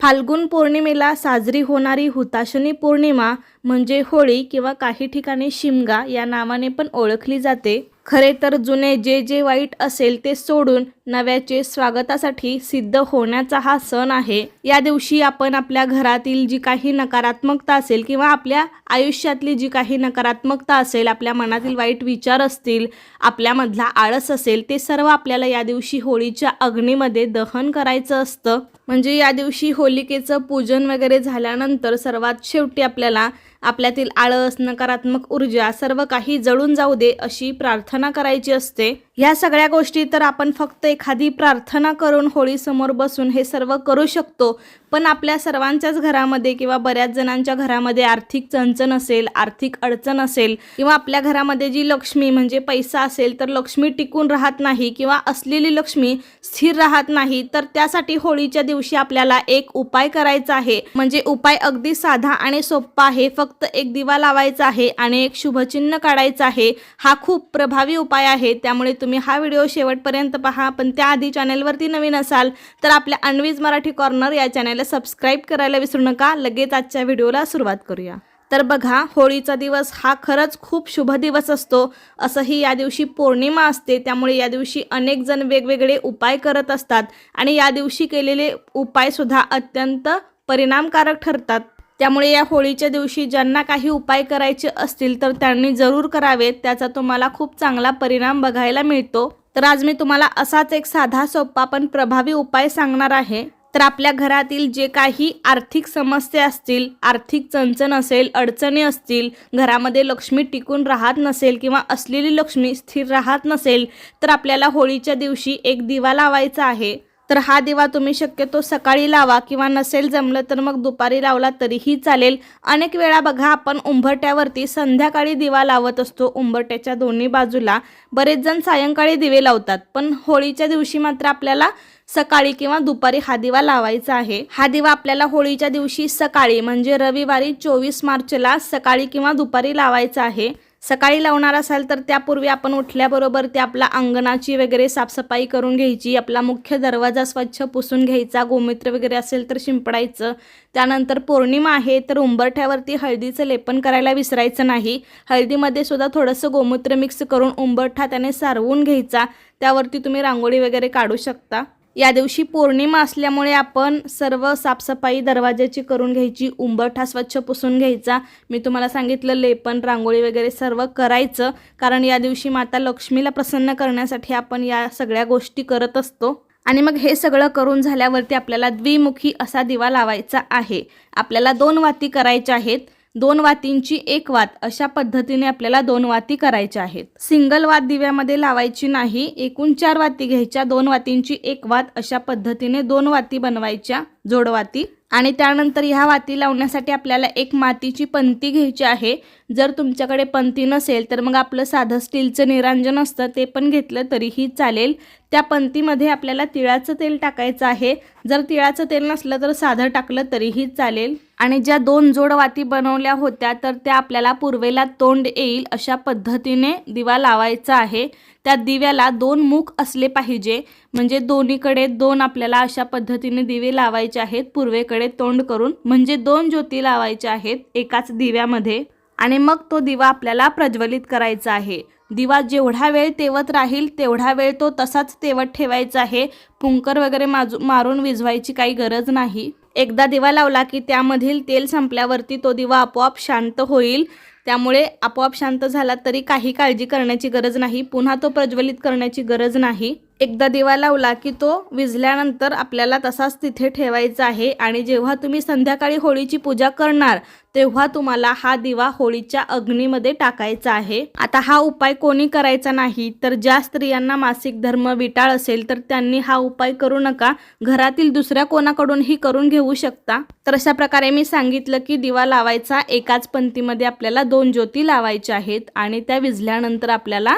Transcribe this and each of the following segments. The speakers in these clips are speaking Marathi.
फाल्गुन पौर्णिमेला साजरी होणारी हुताशनी पौर्णिमा म्हणजे होळी किंवा काही ठिकाणी शिमगा या नावाने पण ओळखली जाते. खरे तर जुने जे जे वाईट असेल ते सोडून नव्याचे स्वागतासाठी सिद्ध होण्याचा हा सण आहे. या दिवशी आपण आपल्या घरातील जी काही नकारात्मकता असेल किंवा आपल्या आयुष्यातली जी काही नकारात्मकता असेल आपल्या मनातील वाईट विचार असतील आपल्यामधला आळस असेल ते सर्व आपल्याला या दिवशी होळीच्या अग्नीमध्ये दहन करायचं असतं. म्हणजे या दिवशी होलिकेचं पूजन वगैरे झाल्यानंतर सर्वात शेवटी आपल्याला आपल्यातील आळस नकारात्मक ऊर्जा सर्व काही जळून जाऊ दे अशी प्रार्थना करायची असते. ह्या सगळ्या गोष्टी तर आपण फक्त एखादी प्रार्थना करून होळीसमोर बसून हे सर्व करू शकतो. पण आपल्या सर्वांच्याच घरामध्ये किंवा बऱ्याच जणांच्या घरामध्ये आर्थिक चणचण असेल आर्थिक अडचण असेल किंवा आपल्या घरामध्ये जी लक्ष्मी म्हणजे पैसा असेल तर लक्ष्मी टिकून राहत नाही किंवा असलेली लक्ष्मी स्थिर राहत नाही तर त्यासाठी होळीच्या दिवशी आपल्याला एक उपाय करायचा आहे. म्हणजे उपाय अगदी साधा आणि सोप्पा आहे. फक्त फक्त एक दिवा लावायचा आहे आणि एक शुभचिन्ह काढायचं आहे. हा खूप प्रभावी उपाय आहे. त्यामुळे तुम्ही हा व्हिडिओ शेवटपर्यंत पहा. पण त्याआधी चॅनेलवरती नवीन असाल तर आपल्या अनवीज मराठी कॉर्नर या चॅनलला सबस्क्राईब करायला विसरू नका. लगेच आजच्या व्हिडिओला सुरुवात करूया. तर बघा होळीचा दिवस हा खरंच खूप शुभ दिवस असतो. असंही या दिवशी पौर्णिमा असते. त्यामुळे या दिवशी अनेक जण वेगवेगळे उपाय करत असतात आणि या दिवशी केलेले उपायसुद्धा अत्यंत परिणामकारक ठरतात. त्यामुळे या होळीच्या दिवशी ज्यांना काही उपाय करायचे असतील तर त्यांनी जरूर करावेत. त्याचा तुम्हाला खूप चांगला परिणाम बघायला मिळतो. तर आज मी तुम्हाला असाच एक साधा सोपा पण प्रभावी उपाय सांगणार आहे. तर आपल्या घरातील जे काही आर्थिक समस्या असतील आर्थिक चणचण असेल अडचणी असतील घरामध्ये लक्ष्मी टिकून राहत नसेल किंवा असलेली लक्ष्मी स्थिर राहत नसेल तर आपल्याला होळीच्या दिवशी एक दिवा लावायचा आहे. तर हा दिवा तुम्ही शक्यतो सकाळी लावा किंवा नसेल जमलं तर मग दुपारी लावला तरीही चालेल. अनेक वेळा बघा आपण उंबरट्यावरती संध्याकाळी दिवा लावत असतो उंबरट्याच्या दोन्ही बाजूला. बरेच जण सायंकाळी दिवे लावतात पण होळीच्या दिवशी मात्र आपल्याला सकाळी किंवा दुपारी हा दिवा लावायचा आहे. हा दिवा आपल्याला होळीच्या दिवशी सकाळी म्हणजे रविवारी चोवीस मार्चला सकाळी किंवा दुपारी लावायचा आहे. सकाळी लावणार असाल तर त्यापूर्वी आपण उठल्याबरोबर ते आपल्या अंगणाची वगैरे साफसफाई करून घ्यायची आपला मुख्य दरवाजा स्वच्छ पुसून घ्यायचा गोमित्र वगैरे असेल तर शिंपडायचं. त्यानंतर पौर्णिमा आहे तर उंबरठ्यावरती हळदीचं लेपन करायला विसरायचं नाही. हळदीमध्ये सुद्धा थोडंसं गोमूत्र मिक्स करून उंबरठा त्याने सारवून घ्यायचा. त्यावरती तुम्ही रांगोळी वगैरे काढू शकता. या दिवशी पौर्णिमा असल्यामुळे आपण सर्व साफसफाई दरवाज्याची करून घ्यायची उंबरठा स्वच्छ पुसून घ्यायचा. मी तुम्हाला सांगितलं लेपन रांगोळी वगैरे सर्व करायचं. कारण या दिवशी माता लक्ष्मीला प्रसन्न करण्यासाठी आपण या सगळ्या गोष्टी करत असतो. आणि मग हे सगळं करून झाल्यावरती आपल्याला द्विमुखी असा दिवा लावायचा आहे. आपल्याला दोन वाती करायच्या आहेत. दोन वातींची एक वात अशा पद्धतीने आपल्याला दोन वाती करायच्या आहेत. सिंगल वात दिव्यामध्ये लावायची नाही एकूण चार वाती घ्यायच्या दोन वातींची एक वात अशा पद्धतीने दोन वाती बनवायच्या जोडवाती आणि त्यानंतर ह्या वाती लावण्यासाठी आपल्याला एक मातीची पंती घ्यायची आहे. जर तुमच्याकडे पंती नसेल तर मग आपलं साधं स्टीलचं निरांजन असतं ते पण घेतलं तरीही चालेल. त्या पंतीमध्ये आपल्याला तिळाचं तेल टाकायचं आहे. जर तिळाचं तेल नसलं तर साधं टाकलं तरीही चालेल. आणि ज्या दोन जोड वाती बनवल्या होत्या तर त्या आपल्याला पूर्वेला तोंड येईल अशा पद्धतीने दिवा लावायचा आहे. त्या दिव्याला दोन मुख असले पाहिजे. म्हणजे दोन्हीकडे दोन आपल्याला अशा पद्धतीने दिवे लावायचे आहेत. पूर्वेकडे तोंड करून म्हणजे दोन ज्योती लावायच्या आहेत एकाच दिव्यामध्ये. आणि मग तो दिवा आपल्याला प्रज्वलित करायचा आहे. दिवा जेवढा वेळ तेवत राहील तेवढा वेळ तो तसाच तेवत ठेवायचा आहे. पुंकर वगैरे माजू मारून विझवायची काही गरज नाही. एकदा दिवा लावला की त्यामधील तेल संपल्यावरती तो दिवा आपोआप शांत होईल. त्यामुळे आपोआप शांत झाला तरी काही काळजी करण्याची गरज नाही. पुन्हा तो प्रज्वलित करण्याची गरज नाही. एकदा दिवा लावला की तो विझल्यानंतर आपल्याला तसाच तिथे ठेवायचा आहे. आणि जेव्हा तुम्ही संध्याकाळी होळीची पूजा करणार तेव्हा तुम्हाला हा दिवा होळीच्या अग्नीमध्ये टाकायचा आहे. आता हा उपाय कोणी करायचा नाही तर ज्या स्त्रियांना मासिक धर्म विटाळ असेल तर त्यांनी हा उपाय करू नका. घरातील दुसऱ्या कोणाकडूनही करून घेऊ शकता. तर अशा प्रकारे मी सांगितलं की दिवा लावायचा एकाच पंक्तीमध्ये आपल्याला दोन ज्योती लावायच्या आहेत आणि त्या विझल्यानंतर आपल्याला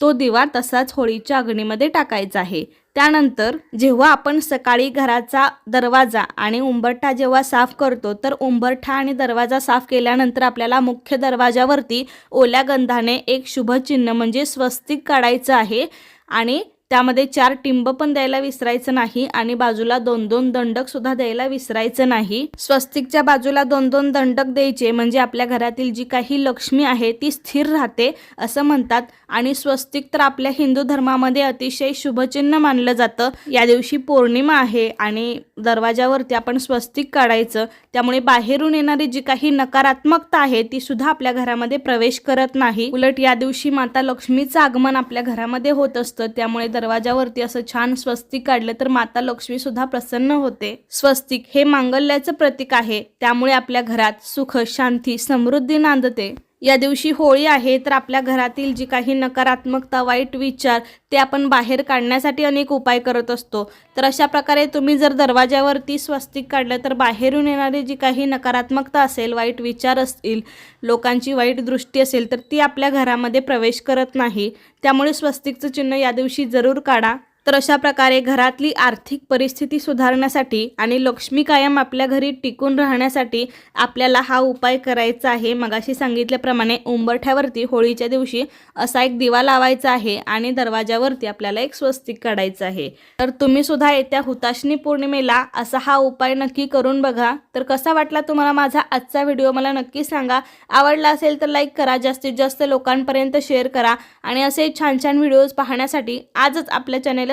तो दिवा तसाच होळीच्या अग्नीमध्ये टाकायचा आहे. त्यानंतर जेव्हा आपण सकाळी घराचा दरवाजा आणि उंबरठा जेव्हा साफ करतो तर उंबरठा आणि दरवाजा साफ केल्यानंतर आपल्याला मुख्य दरवाजावरती ओल्या गंधाने एक शुभचिन्ह म्हणजे स्वस्तिक काढायचं आहे. आणि त्यामध्ये चार टिंब पण द्यायला विसरायचं नाही आणि बाजूला दोन दोन दंडक सुद्धा द्यायला विसरायचं नाही. स्वस्तिकच्या बाजूला दोन दोन दंडक द्यायचे म्हणजे आपल्या घरातील जी काही लक्ष्मी आहे ती स्थिर राहते असं म्हणतात. आणि स्वस्तिक तर आपल्या हिंदू धर्मामध्ये अतिशय शुभचिन्ह मानलं जातं. या दिवशी पौर्णिमा आहे आणि दरवाजावरती आपण स्वस्तिक काढायचं. त्यामुळे बाहेरून येणारी जी काही नकारात्मकता आहे ती सुद्धा आपल्या घरामध्ये प्रवेश करत नाही. उलट या दिवशी माता लक्ष्मीचं आगमन आपल्या घरामध्ये होत असतं. त्यामुळे दरवाजावरती असं छान स्वस्तिक काढलं तर माता लक्ष्मी सुद्धा प्रसन्न होते. स्वस्तिक हे मांगल्याचं प्रतीक आहे. त्यामुळे आपल्या घरात सुख शांती समृद्धी नांदते. या दिवशी होळी आहे तर आपल्या घरातील जी काही नकारात्मकता वाईट विचार ते आपण बाहेर काढण्यासाठी अनेक उपाय करत असतो. तर अशा प्रकारे तुम्ही जर दरवाज्यावरती स्वस्तिक काढलं तर बाहेरून येणारी जी काही नकारात्मकता असेल वाईट विचार असतील लोकांची वाईट दृष्टी असेल तर ती आपल्या घरामध्ये प्रवेश करत नाही. त्यामुळे स्वस्तिकचं चिन्ह या दिवशी जरूर काढा. तर अशा प्रकारे घरातली आर्थिक परिस्थिती सुधारण्यासाठी आणि लक्ष्मी कायम आपल्या घरी टिकून राहण्यासाठी आपल्याला हा उपाय करायचा आहे. मगाशी सांगितल्याप्रमाणे उंबरठ्यावरती होळीच्या दिवशी असा एक दिवा लावायचा आहे आणि दरवाजावरती आपल्याला एक स्वस्तिक काढायचं आहे. तर तुम्ही सुद्धा येत्या हुताशनी पौर्णिमेला असा हा उपाय नक्की करून बघा. तर कसा वाटला तुम्हाला माझा आजचा व्हिडिओ मला नक्की सांगा. आवडला असेल तर लाईक करा जास्तीत जास्त लोकांपर्यंत शेअर करा आणि असे छान छान व्हिडिओज पाहण्यासाठी आजच आपल्या चॅनेल